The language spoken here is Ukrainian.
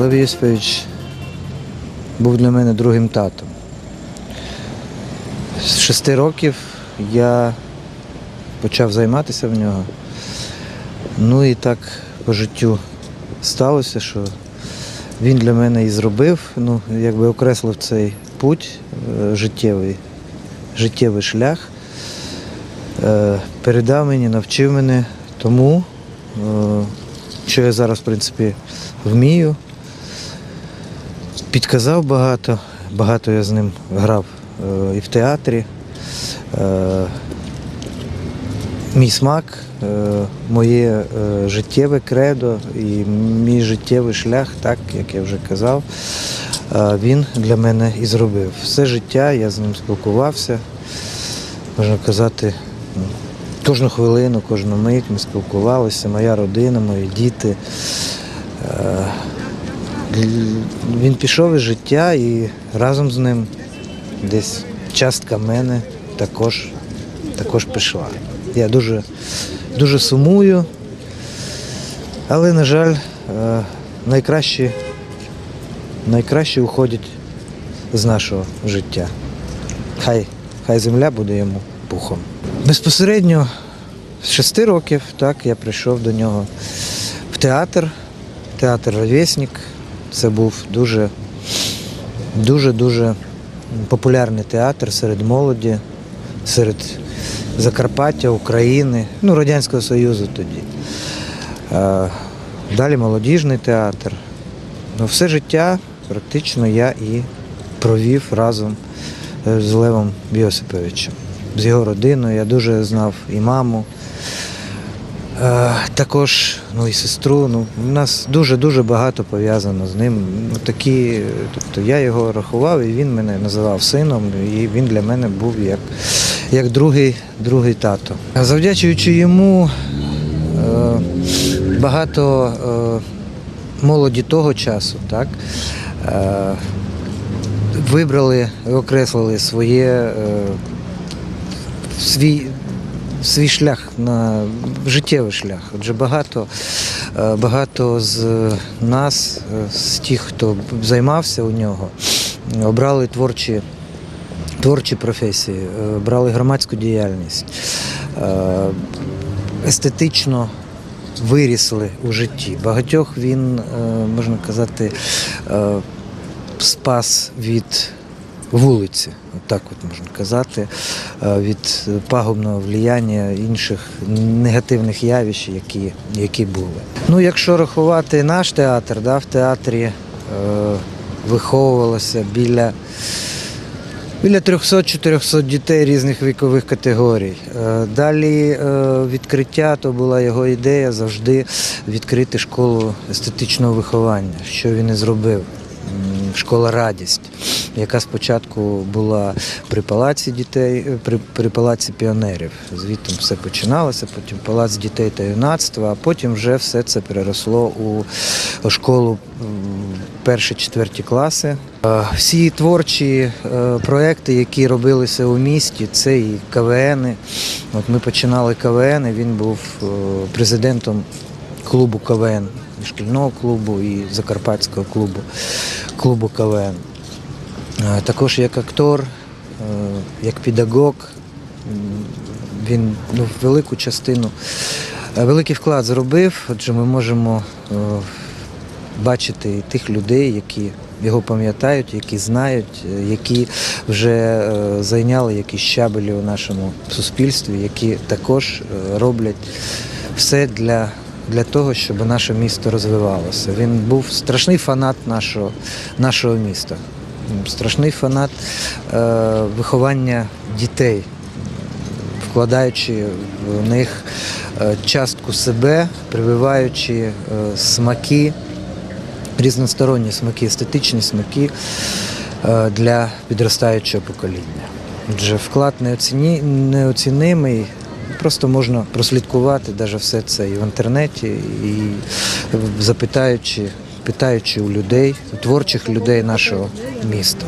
Лев Єспович був для мене другим татом. З шести років я почав займатися в нього. Ну і так по життю сталося, що він для мене і зробив, ну, якби окреслив цей путь е, життєвий, життєвий шлях. Е, передав мені, навчив мене тому, е, що я зараз, в принципі, вмію. Підказав багато, багато я з ним грав е, і в театрі. Е, Мій смак, е, моє життєве кредо і мій життєвий шлях, так як я вже казав, він для мене і зробив. Все життя я з ним спілкувався, можна казати, ну, кожну хвилину, кожну мить ми спілкувалися, моя родина, мої діти. Він пішов із життя і разом з ним десь частка мене також, також пішла. Я дуже, дуже сумую, але, на жаль, е, найкращі, найкращі уходять з нашого життя. Хай, хай земля буде йому пухом. Безпосередньо з шести років так, я прийшов до нього в театр, театр Ровесник. Це був дуже, дуже, дуже популярний театр серед молоді, серед Закарпаття, України, ну, Радянського Союзу тоді. Е, Далі молодіжний театр. Ну, все життя практично я і провів разом е, з Левом Йосиповичем, з його родиною. Я дуже знав і маму. Е, Також ну, і сестру. Ну, у нас дуже-дуже багато пов'язано з ним. Ну, такі, тобто я його рахував, і він мене називав сином, і він для мене був як, як другий, другий тато. Завдячуючи йому, е, багато е, молоді того часу, так, е, вибрали, окреслили своє. свій, свій шлях на життєвий шлях. Отже, багато, е, багато з нас, е, з тих, хто займався у нього, обрали творчі, творчі професії, е, брали громадську діяльність, естетично вирісли у житті. Багатьох він, можна казати, спас від вулиці, так от можна казати, е, від пагубного влияння інших негативних явищ, які, які були. Ну, якщо рахувати наш театр, да, в театрі е, виховувалося біля Біля 300-400 дітей різних вікових категорій. Е, Далі е, відкриття, то була його ідея завжди відкрити школу естетичного виховання, що він і зробив. Школа Радість, яка спочатку була при палаці дітей, е, при, при палаці піонерів. Звідти все починалося, потім палац дітей та юнацтва, а потім вже все це переросло у школу перші четверті класи. Е, Всі творчі е, проекти, які робилися у місті, це і КВН. От ми починали КВН, він був президентом клубу КВН, шкільного клубу і Закарпатського клубу, клубу КВН. Е, Також як актор, е, як педагог, він ну, велику частину, е, великий вклад зробив, адже ми можемо бачити тих людей, які його пам'ятають, які знають, які вже зайняли якісь щабелі у нашому суспільстві, які також роблять все для, для того, щоб наше місто розвивалося. Він був страшний фанат нашого, нашого міста, страшний фанат е, виховання дітей вкладаючи в них е, частку себе, прививаючи е, смаки, різносторонні смаки, естетичні смаки для підростаючого покоління. Отже, вклад неоцінимий. Просто можна прослідкувати навіть все це і в інтернеті, і запитаючи, питаючи у людей, у творчих людей нашого міста.